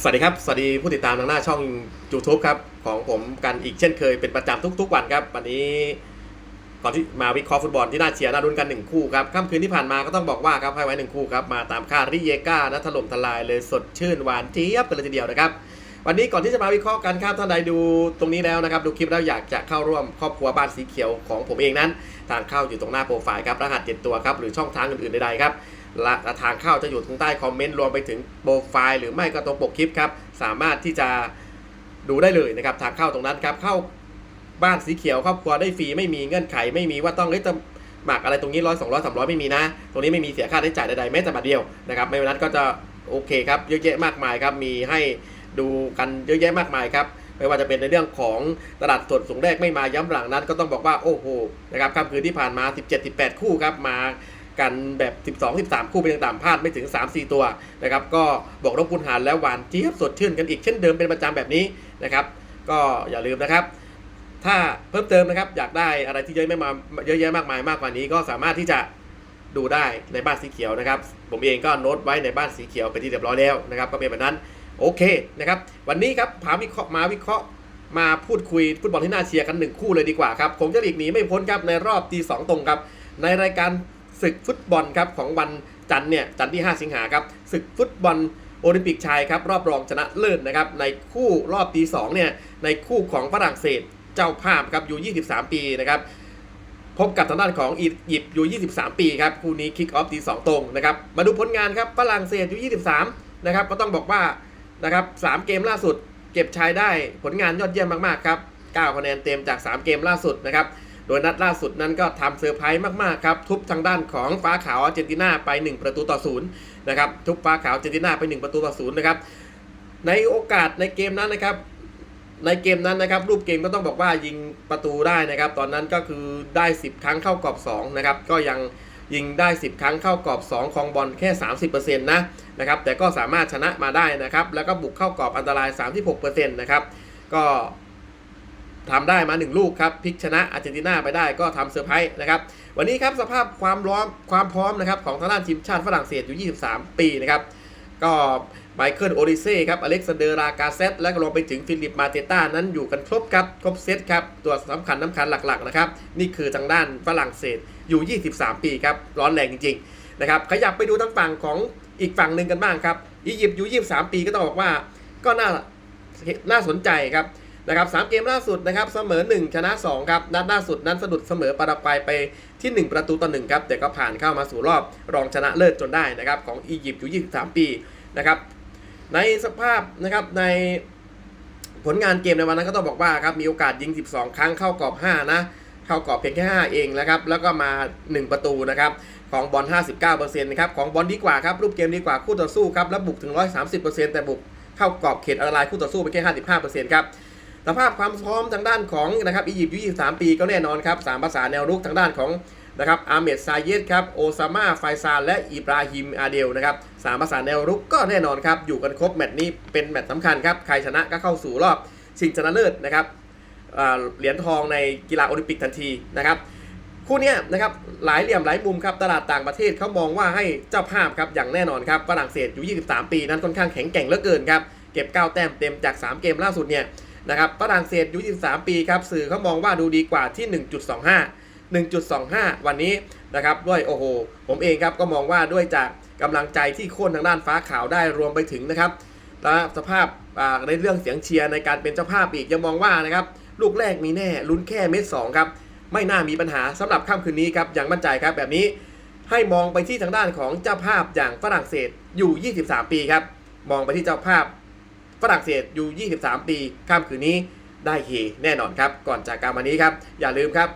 สวัสดีครับ สวัสดีผู้ติดตามทางหน้าช่อง YouTube ครับ ของผมกันอีกเช่นเคยเป็นประจำทุก ๆ วันครับ วันนี้ก่อนที่มาวิเคราะห์ฟุตบอลที่น่าเชียร์น่ารุ้นกันหนึ่งคู่ครับค่ำคืนที่ผ่านมาก็ต้องบอกว่าครับให้ไว้หนึ่งคู่ครับ มาตามคาดริเยก้านะถล่มทลายเลยสดชื่นหวานเจี๊ยบกันเลยทีเดียวนะครับ วันนี้ก่อนที่จะมาวิเคราะห์กันครับท่านใดดูตรงนี้แล้วนะครับ ดูคลิปแล้วอยากจะเข้าร่วมครอบครัวบ้านสีเขียวของผมเองนั้น ทางเข้าอยู่ตรงหน้าโปรไฟล์ครับรหัสเจ็ดตัวครับหรือช่องทางอื่นๆใดๆครับและทางเข้าจะอยู่ตรงใต้คอมเมนต์รวมไปถึงโปรไฟล์หรือไม่ก็ตรงปกคลิปครับสามารถที่จะดูได้เลยนะครับทางเข้าตรงนั้นครับเข้าบ้านสีเขียวครอบครัวได้ฟรีไม่มีเงื่อนไข ไม่มีว่าต้องเฮ้ยจะหมักอะไรตรงนี้ร้อยสองร้อยสามร้อยไม่มีนะ ตรงนี้ไม่มีเสียค่าใช้จ่ายใดๆแม้แต่บาทเดียวนะครับไม่นั้นก็จะโอเคครับเยอะแยะมากมายครับมีให้ ดูกันเยอะแยะมากมายครับไม่ว่าจะเป็นในเรื่องของตลาดสดสูงแรกไม่มาย้ำหลังนั้น ก็ต้องบอกว่าโอ้โหนะครับค่ำคืนที่ผ่านมา 17-18 คู่ครับมากันแบบ 12-13 คู่เป็นต่างๆพลาดไม่ถึง 3-4 ตัวนะครับก็บอกรบคุณหารแล้วหวานเจี๊ยบสดชื่นกันอีกเช่นเดิมเป็นประจำแบบนี้นะครับก็อย่าลืมนะครับถ้าเพิ่มเติมนะครับอยากได้อะไรที่เยอะไม่มาเยอะแยะมากมายมากกว่านี้ก็สามารถที่จะดูได้ในบ้านสีเขียวนะครับ ผมเองก็โน้ตไว้ในบ้านสีเขียวไปนที่เรียบร้อยแล้วนะครับ ก็เป็นแบบนั้น โอเคนะครับวันนี้ครับพาวิเคราะห์มาวิเคราะห์มาพูดคุยฟุตบอลที่น่าเชียร์กันหนึ่งคู่เลยดีกว่าครับผมจะหลีกหนีไม่พ้นครับในรอบตีสองตรงครับในรายการศึกฟุตบอลครับของวันจันทร์เนี่ยจันทร์ที่ 5 สิงหาครับศึกฟุตบอลโอลิมปิกชายครับรอบรองชนะเลิศนะครับในคู่รอบตีสองเนี่ยในคู่ของฝรั่งเศสเจ้าภาพครับอยู่ 23 ปีนะครับพบกับทางด้านของอียิปต์อยู่ 23 ปีครับคู่นี้คิกออฟตีสองตรงนะครับมาดูผลงานครับฝรั่งเศสอยู่ 23 นะครับก็ต้องบอกว่า นะครับ3เกมล่าสุด เก็บชายได้ผลงานยอดเยี่ยมมากๆครับ9คะแนนเต็มจาก 3 เกมล่าสุดนะครับ โดยนัดล่าสุดนั้นก็ทำเซอร์ไพรส์มากๆครับ ทุบทางด้านของฟ้าขาวอาร์เจนตินาไป 1 ประตูต่อศูนย์นะครับ ทุบฟ้าขาวอาร์เจนตินาไป 1 ประตูต่อศูนย์นะครับ ในโอกาสในเกมนั้นนะครับ ในเกมนั้นนะครับ รูปเกมก็ต้องบอกว่ายิงประตูได้นะครับ ตอนนั้นก็คือได้ 10 ครั้งเข้ากรอบ2นะครับ ก็ยัง ยิงได้ 10 ครั้งเข้ากรอบ 2 ของบอลแค่ 30%นะนะครับแต่ก็สามารถชนะมาได้นะครับแล้วก็บุกเข้ากรอบอันตราย 36%นะครับก็ทำได้มา 1 ลูกครับพลิกชนะอาร์เจนตินาไปได้ก็ทำเซอร์ไพรส์นะครับวันนี้ครับสภาพความร้อมความพร้อมนะครับของทางด้านทีมชาติฝรั่งเศสอยู่ 23 ปีนะครับ ก็ไมเคิลโอริเซ่ครับ อเล็กซานเดอร์รากาเซตและรวมไปถึงฟิลิปมาเตต้านั้นอยู่กันครบครับ ครบเซตครับ ตัวสำคัญสำคัญหลักๆนะครับ นี่คือทางด้านฝรั่งเศสอยู่ 23 ปีครับ ร้อนแรงจริงๆนะครับ ขยับไปดูทางฝั่งของอีกฝั่งหนึ่งกันบ้างครับ อียิปต์อยู่ 23 ปีก็ต้องบอกว่า ก็น่าน่าสนใจครับ นะครับสามเกมล่าสุดนะครับเสมอ 1 ชนะ 2 ครับ นัดล่าสุดนั้นสะดุดเสมอปารากวัยไปที่ 1 ประตูต่อ1ครับ แต่ก็ผ่านเข้ามาสู่รอบรองชนะเลิศจนได้นะครับของอียิปต์อยู่ 23 ปีนะครับในสภาพนะครับในผลงานเกมในวันนั้นก็ต้องบอกว่าครับมีโอกาสยิง 12 ครั้งเข้ากรอบ 5 นะ เข้ากรอบเพียงแค่ 5 เองนะครับแล้วก็มา 1 ประตูนะครับของบอล 59%นะครับของบอลดีกว่าครับรูปเกมดีกว่าคู่ต่อสู้ครับแล้วบุกถึง 130%แต่บุกเข้ากรอบเขตอันตรายคู่ต่อสู้ไปแค่ 55%ครับ สภาพความพร้อมทางด้านของนะครับอียิปต์ยุ23 ปีก็แน่นอนครับสามภาษาแนวรุกทางด้านของนะครับอาเมดซาเยตครับโอซามาไฟซานและอิบราฮิมอาเดลนะครับสามภาษาแนวรุกก็แน่นอนครับ อยู่กันครบแมตช์นี้เป็นแมตช์สำคัญครับ ใครชนะก็เข้าสู่รอบชิงชนะเลิศนะครับเหรียญทองในกีฬาโอลิมปิกทันทีนะครับคู่นี้นะครับหลายเหลี่ยมหลายมุมครับตลาดต่างประเทศเขามองว่าให้เจ้าภาพครับอย่างแน่นอนครับฝรั่งเศสอยู่ 23 ปีนั้นค่อนข้างแข็งแกร่งเหลือเกินครับเก็บ 9 แต้มเต็มจาก 3 เกมล่าสุดเนี่ย นะครับฝรั่งเศสอายุ23 ปีครับสื่อเขามองว่าดูดีกว่าที่ 1.25 1.25 วันนี้นะครับด้วยโอ้โห ผมเองครับก็มองว่าด้วยจากกำลังใจที่โค่นทางด้านฟ้าขาวได้รวมไปถึงนะครับและสภาพในเรื่องเสียงเชียร์ในการเป็นเจ้าภาพอีกยังมองว่านะครับลูกแรกมีแน่ลุ้นแค่เม็ดสองครับไม่น่ามีปัญหาสำหรับค่ำคืนนี้ครับอย่างมั่นใจครับแบบนี้ให้มองไปที่ทางด้านของเจ้าภาพอย่างฝรั่งเศสอยู่ 23 ปีครับ มองไปที่เจ้าภาพ ฝรั่งเศสอยู่ 23 ปีค่ำคืนนี้ได้เฮแน่นอนครับ ก่อนจากการวันนี้ครับ อย่าลืมครับ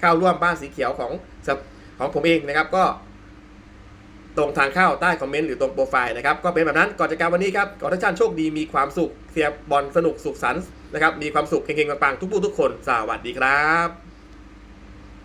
เข้าร่วมบ้านสีเขียวของของผมเองนะครับก็ตรงทางเข้าใต้คอมเมนต์หรือตรงโปรไฟล์นะครับก็เป็นแบบนั้นก่อนจากการวันนี้ครับขอให้ท่านท่านโชคดีมีความสุขเสียบบอลสนุกสุขสันต์นะครับมีความสุขเฮงๆปังๆทุกผู้ทุกคนสวัสดีครับ